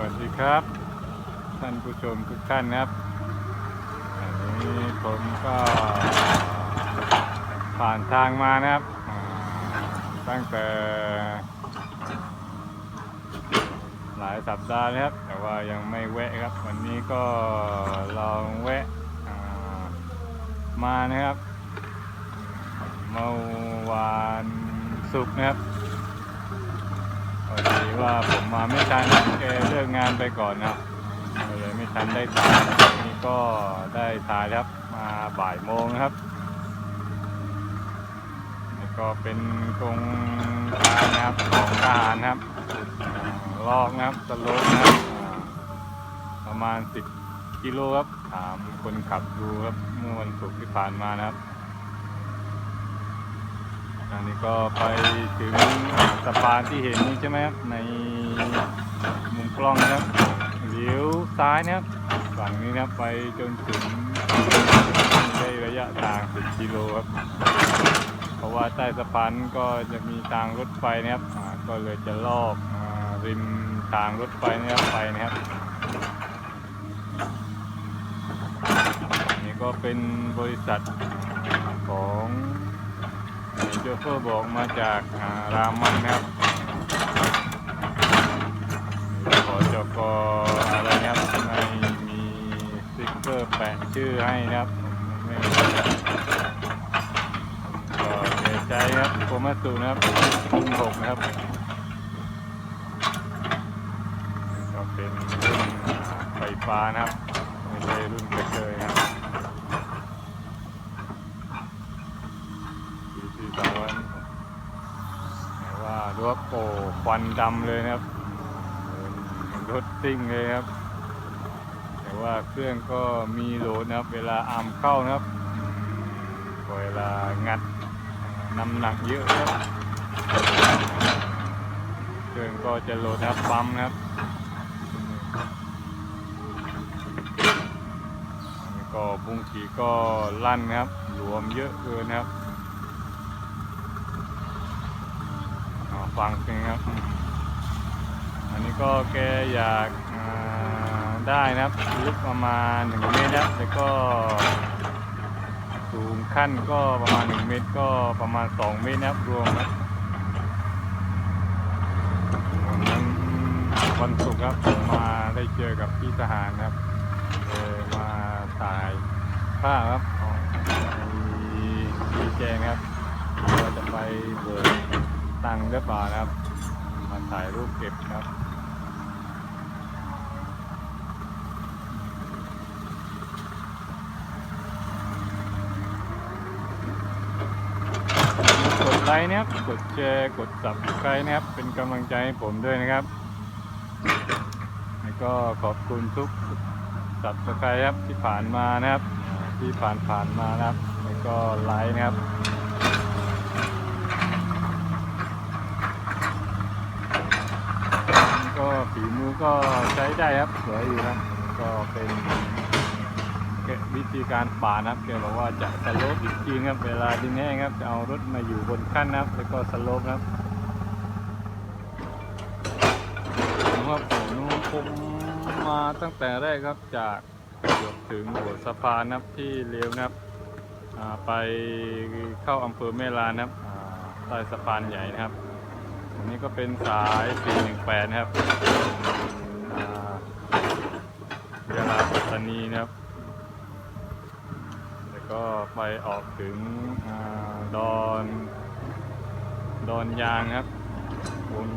วัสดีครับ ท่านผู้ชมทุกท่านครับอันนี้ผมก็ผ่านทางมานะครับ ตั้งแต่ หลายสัปดาห์แล้วครับ แต่ว่ายังไม่แวะครับ วันนี้ก็ลองแวะมานะครับ เมื่อวานศุกร์นะครับ พอดีว่าผมมาไม่ทันแกเลิกงานไปก่อนนะครับก็เลยไม่ทันได้ถ่ายนี่ก็ได้ถ่ายครับมาบ่ายโมงครับนี่ก็เป็นกรงการนะครับของทหารนครับลอกนะครับสโลปนะครับประมาณ 10กิโลครับถามคนขับดูครับเมื่อวันศุกร์ที่ผ่านมานะครับ อันนี้ก็ไปถึงสะพานที่เห็นนี่ใช่ไหมครับในมุมกล้องนะครับเลี้ยวซ้ายนะครับฝั่งนี้นะครับไปจนถึงได้ระยะทาง10กิโลครับเพราะว่าใต้สะพานก็จะมีทางรถไฟนะครับก็เลยจะลอกอ่าริมทางรถไฟนะครับไปนะครับอันนี้ก็เป็นบริษัทของ ชเฟอร์บอกมาจากรามันนะครับขอจกอะไรนะครับไม่มีสติ๊กเกอร์แปะชื่อให้นะครับไม่ก็เสียใจครับโคมาสุนะครับรุ่นหกนะครับก็เป็นรุ่นไฟฟ้านะครับไม่ใช่รุ่นกระเชยนะครับ ปีที่สองวันแต่ ว่าดูว่าโปควันดำเลยนะครับรถซิ่งเลยครับ แต่ว่าเครื่องก็มีโหลดนะครับ เวลาอาร์มเข้านะครับเวลางัดน้ำหนักเยอะครับเครื่องก็จะโหลดนะครับปั๊มนะครับก็บุ้งขีก็ลั่นนะครับรวมเยอะเกินนะครับ อ่า ฟังเพลงครับ อันนี้ก็แกอยากได้นะครับลึกประมาณ1เมตรนะครับแล้วก็สูงขั้นก็ประมาณ1เมตรก็ประมาณ2เมตรนะครับรวมนะวันวันศุกร์ครับผมมาได้เจอกับพี่ทหารครับเออมาถ่ายภาพครับของพี่แจงครับเราจะไปเบิก ตังหรือเปล่านะครับ มาถ่ายรูปเก็บครับกดไลค์นะครับ กดแชร์ กด subscribe นะครับ เป็นกำลังใจให้ผมด้วยนะครับ แล้วก็ขอบคุณทุก subscribe ครับที่ผ่านมานะครับ ที่ผ่านผ่านมานะครับ แล้วก็ไลค์นะครับ ก็ ฝีมือก็ใช้ได้ครับสวยอยู่นะก็เป็นวิธีการป่านะครับแกบอกว่าจะสโลปอีกทีครับเวลาดินแห้งครับจะเอารถมาอยู่บนขั้นนะครับ แล้วก็สโลปนะครับผมว่าผมผมมาตั้งแต่แรกครับจากเกือบถึงหัวสะพานนะครับที่เลี้ยวนะครับไปเข้าอำเภอแม่ลานนะครับใต้สะพานใหญ่นะครับ นี้ก็เป็นสาย 418 นะครับยาลาปัตตานีนะครับ แล้วก็ไปออกถึงอดอน ดอนยางครับวน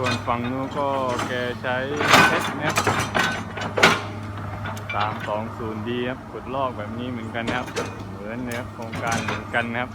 ส่วนฝั่งนู้นก็แกใช้เทสเน็ต320ดีครับขุดลอกแบบนี้เหมือนกันนะครับ เหมือนเนี้ยโครงการเหมือนกันนะครับ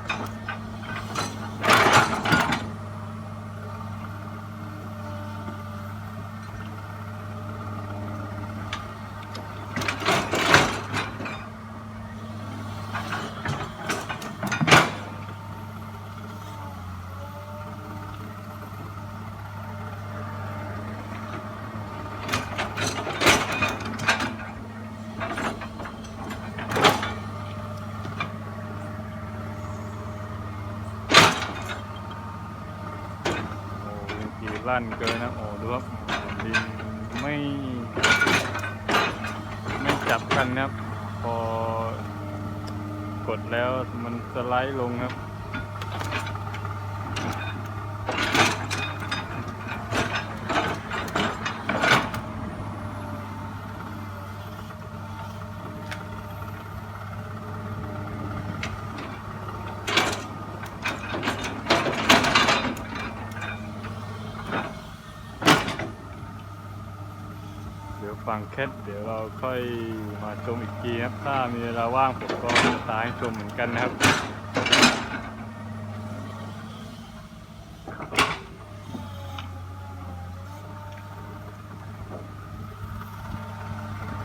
น ลั่นเกินนะโอ้ดูครับดินไม่ไม่จับกันนะครับ พอกดแล้วมันสไลด์ลงครับ ฟังแคทเดี๋ยวเราค่อยมาชมอีกทีครับ ถ้ามีเวลาว่างผมก็จะตายให้ชมเหมือนกันนะครับ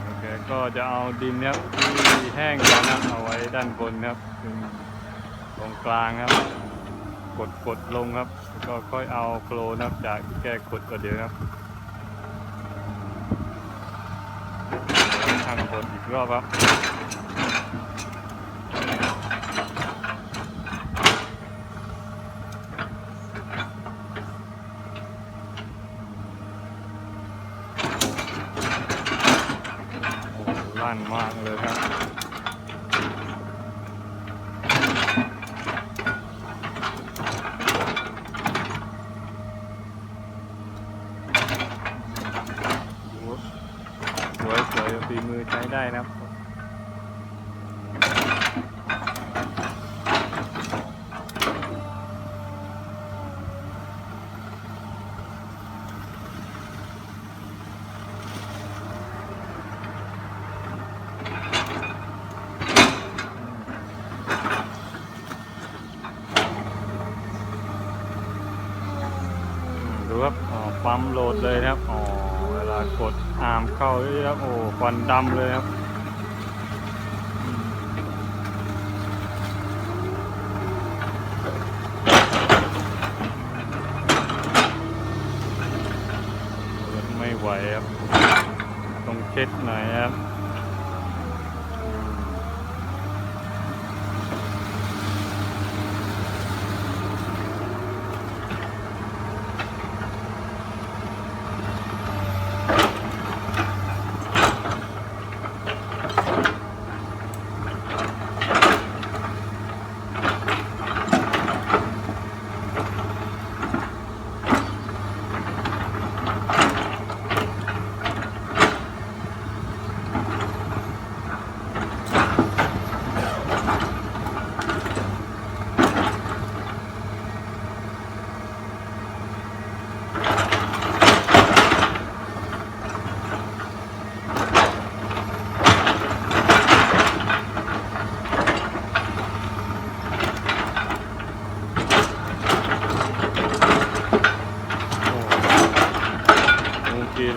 โอเคก็จะเอาดินนะครับที่แห้งแล้วนะเอาไว้ด้านบนนะครับตรงกลางครับ กดกดลงครับ ก็ค่อยเอาโคลนครับจากแก้กดก็เดี๋ยวครับ ทางบนอีกรอบครับโอ้ลั่นมากเลยครับ สวยสวยฝีมือใช้ได้นะครับ ดูครับอ๋อปั๊ม โหลดเลยครับอ๋อเวลากดอาร์มเข้านี่ครับโอ้ควันดำเลยครับไม่ไหวครับ ต้องเช็ดหน่อยครับ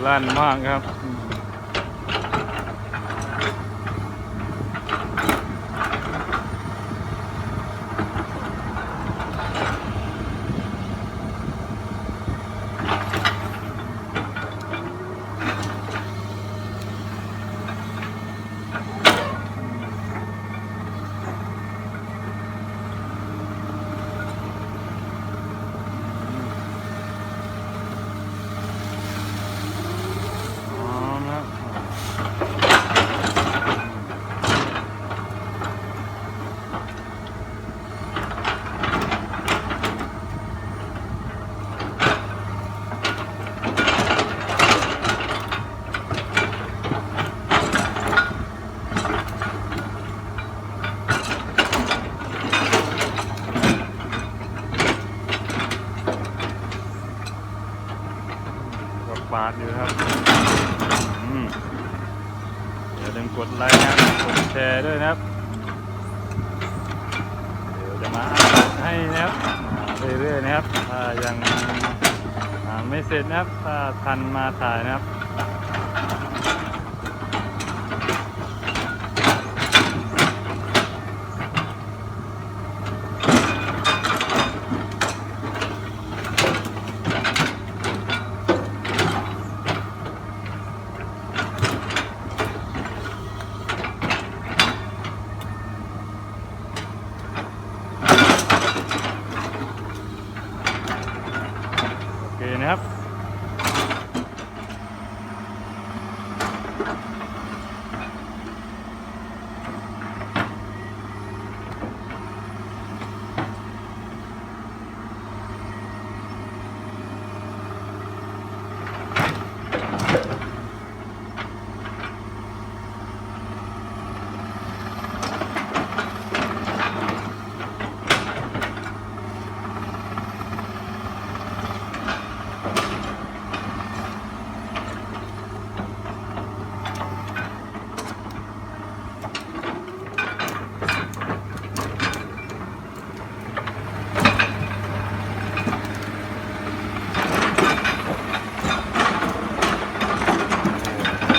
ลั่นมากครับอืมอ๋อนะครับก็ปาดอยู่ครับ อืมอย่าลืมกดไลค์นะครับ กดแชร์ด้วยนะครับ เดี๋ยวจะมาอัปเดต ให้นะครับเรื่อยๆนะครับถ้ายังไม่เสร็จนะครับถ้าทันมาถ่ายนะครับ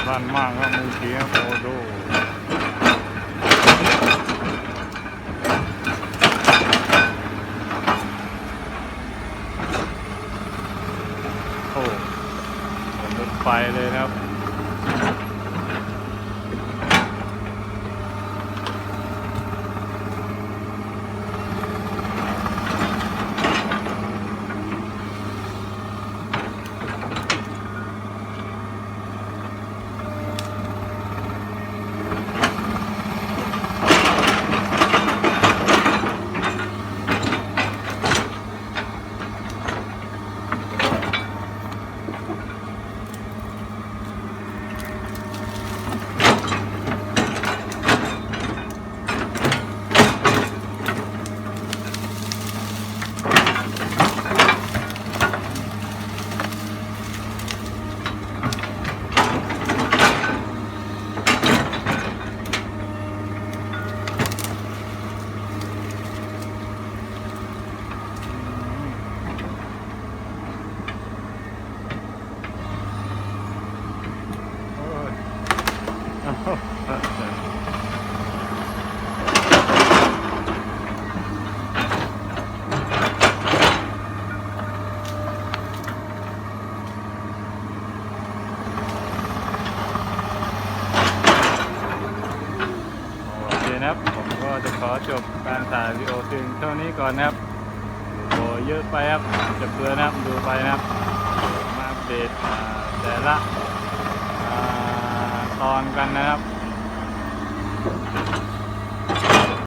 มันมากครับมูชีครับโอ้ดูโอ้เหมือนร ถไฟเลยนะครับ โอ้ยอ้าวโอเคนะครับ ผมก็ จะขอจบการถ่ายวิดีโอเพียงเท่านี้ก่อนนะครับโอ้เยอะไปครับจะเพื่อนะครับดูไปนะครับ มาเดตแต่ละอตอนกันนะครับ